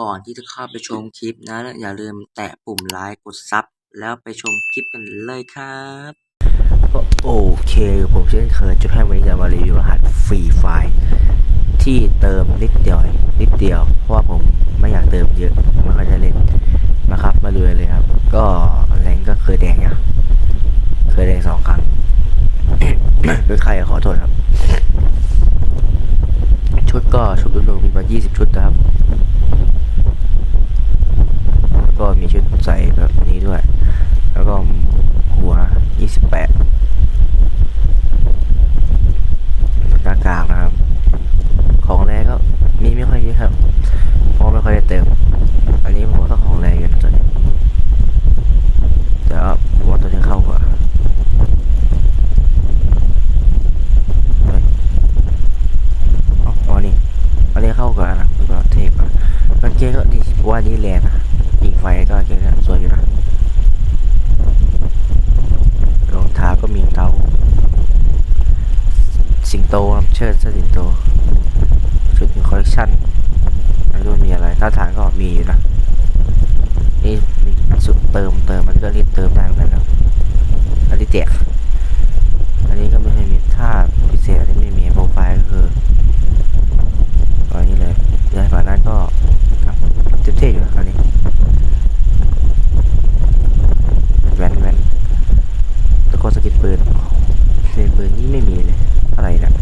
ก่อนที่จะเข้าไปชมคลิปนะ อย่าลืมแตะปุ่มไลค์กดซับแล้วไปชมคลิปกันเลยครับก็โอเค ผมเช่นเคยจะให้วันนี้จะมารีวิวรหัสฟรีไฟล์ที่เติมนิดเดียวนิดเดียว เพราะว่าผมไม่อยากเติมเยอะไม่ค่อยจะเล่นนะครับ มาดูเลยครับ ก็แรงก็เคยแดงนะเคยแดงสองครั้งโดยใครขอโทษครับ ชุดก็ชุดรวมๆมีมา20ชุดนะครับ แล้วก็มีชุดใส่แบบนี้ด้วย แล้วก็หัว 28หน้ากากนะครับ ของแรงก็มีไม่ค่อยเยอะครับเพราะไม่ค่อยได้เติม อันนี้ผมว่าก็ของแรงอยู่ตัวนี้แต่ว่าผมว่าตัวนี้เข้ากว่าเฮ้ยเอ๋อนี่อันนี้เข้ากว่านะคือว่าเทปกางเกงก็ดีว่านี่แรงไฟก็กางเกงเนี่ยสวยอยู่นะ รองเท้าก็มีรองเท้าสิง โตครับเชิดเสื้อสิงโต ชุดเป็นคอลเลคชันไม่รู้มีอะไรท่าทางก็มีอยู่นะนี่มีสุดเติมเติมมันก็เรีบเติมได้เหมือนกันครับอันนี้แจกอันนี้ก็ไม่เคยมีถ้าพิเศษอันนี้ไม่มีโปรไฟล์ก็คืออันนี้เลยเดี๋ยวฝั่งนั้นก็ครับเท่ๆอยู่นะอันนี้แว่นแว่น ตะโกนสกิดปืนสกิดปืนนี่ไม่มีเลย อะไรเนะ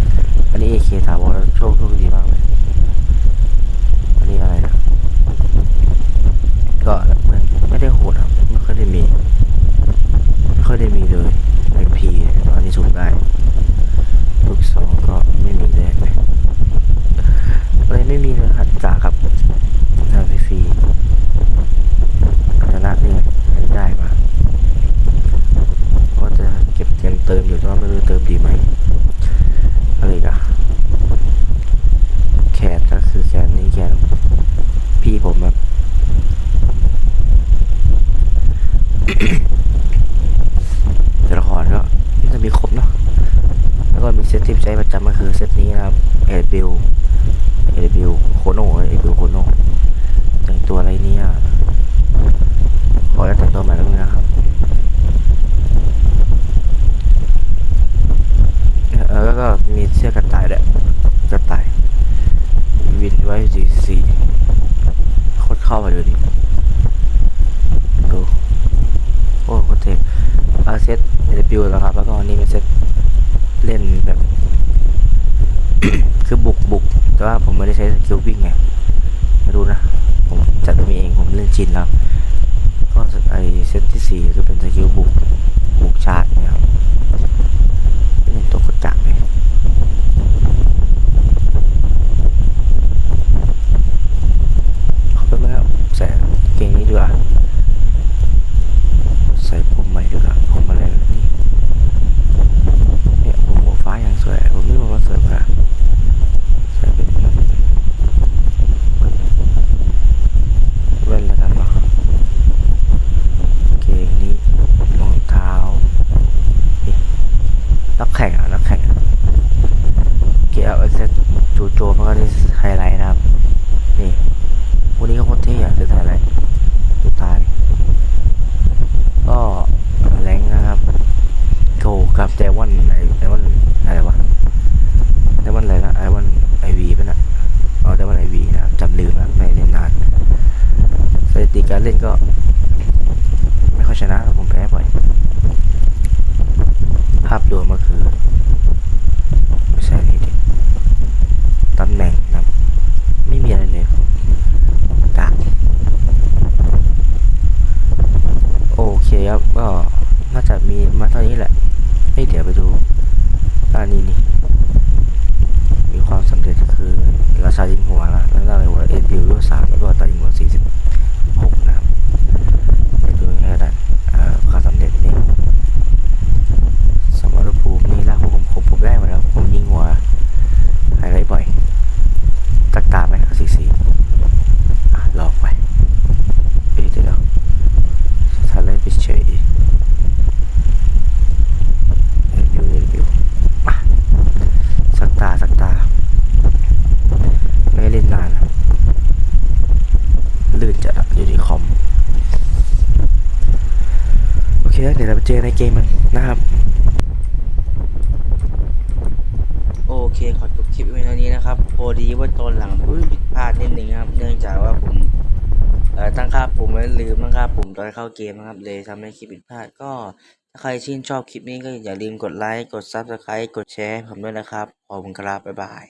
อันนี้เอเคถาวร โชคโชคดีมากเลยอันนี้อะไรนะก็เหมือนไม่ได้โหดครับไม่ค่อยได้มีไม่ค่อยได้มีเลยไอพีตอนนี้สูงได้ลูกสองก็ไม่มีเลยเลยไม่มีเลยครับจากับนาฟรีชนะเนี่ยได้มาว่าจะเก็บเงินเติมอยู่แต่ว่าไม่รู้เติมดีไหมอะไรอีกันแขนก็คือแขนนี้แขนพี่ผมแบบ แต่ละครก็จะมีครบเนาะแล้วก็มีเซตที่ใช้ประจำก็คือเซตนี้นะครับเอดบิลเอดบิลโคโนเอดบิลโคโนแต่งตัวอะไรเนี่ยขอแล้วแต่งตัวใหม่แล้วนึงนะครับเออแล้วก็มีเสื้อกระต่ายด้วยกระต่ายวินไว้สีสีโคตรเข้ามาดูดิ โอ้โคตรเท่อาเซตเอลบิวแล้วครับ แล้วก็นี่เป็นเซตเล่นแบบ คือบุกบุกแต่ว่าผมไม่ได้ใช้สกิลวิ่งไงไม่รู้นะ ผมจัดตัวเองผมเล่นชินแล้ว ก็ไอเซตที่สี่ก็เป็นสกิลบุกบุกชาร์จเนี่ยครับ เป็นตัวกระจักเลยเขาไปมาแล้วใส่เกงนี้ดีกว่าใส่ผมใหม่ดีกว่าผมอะไรนี่เนี่ยผมหัวฟ้าอย่างสวย ผมไม่บอกว่าสวยกว่าใส่เป็นแบบเว้นแล้วกันเนาะเกงนี้รองเท้า นักแข่งอะนักแข่งอะ เกียร์เอเซตจูโจมันก็ได้ไฮไลท์นะครับ นี่วันนี้ก็โคตรเท่อะเซตไฮไลท์สุดท้าย ก็แรงนะครับโกกับเจวันไอเจวันอะไรวะเจวันอะไรนะไอวันไอวีป่ะนะเอาเจวันไอวีนะจำลืมแล้วไม่เล่นนานสถิติการเล่นก็ ไม่ค่อยชนะผมแพ้บ่อยภาพรวมก็คือ ไม่ใช่นี่ดิตำแหน่งนะครับ ไม่มีอะไรเลยกากโอเคครับ ก็น่าจะมีมาเท่านี้แหละให้เดี๋ยวไปดูอันนี้นี่ มีความสำเร็จคือราชายิงหัวละแล้วได้เลยหัวเอ็นบิวด้วยสามแล้วก็ตัดยิงหัวสี่สิบหกนะครับไปดูง่ายๆได้เอ่อความสำเร็จนี่ สมรภูมินี่ลากผมผมผมได้มาแล้ว ผมยิงหัวไฮไลท์บ่อย ตักตาไหมสีสีอะลองไปเอ้ยเดี๋ยวถ้าไล่ไปเฉยเดี๋ยวเดี๋ยวเดี๋ยวมาสักตาสักตา ไม่ได้เล่นนานแล้ว ลื่นจัดอะอยู่ในคอม โอ เคเดี๋ยวเราไปเจอในเกมมันนะครับ โอเคขอจบคลิปไว้เท่านี้นะครับ พอดีว่าตอนหลังผมผิดพลาดนิดนึงครับ เนื่องจากว่าผมตั้งค่าปุ่มไว้ลืมตั้งค่าปุ่มตอนเข้าเกมนะครับ เลยทำให้คลิปผิดพลาดก็ถ้าใครชื่นชอบคลิปนี้ก็อย่าลืมกดไลค์กด Subscribe กดแชร์ผมด้วยนะครับขอบคุณครับบ๊ายบาย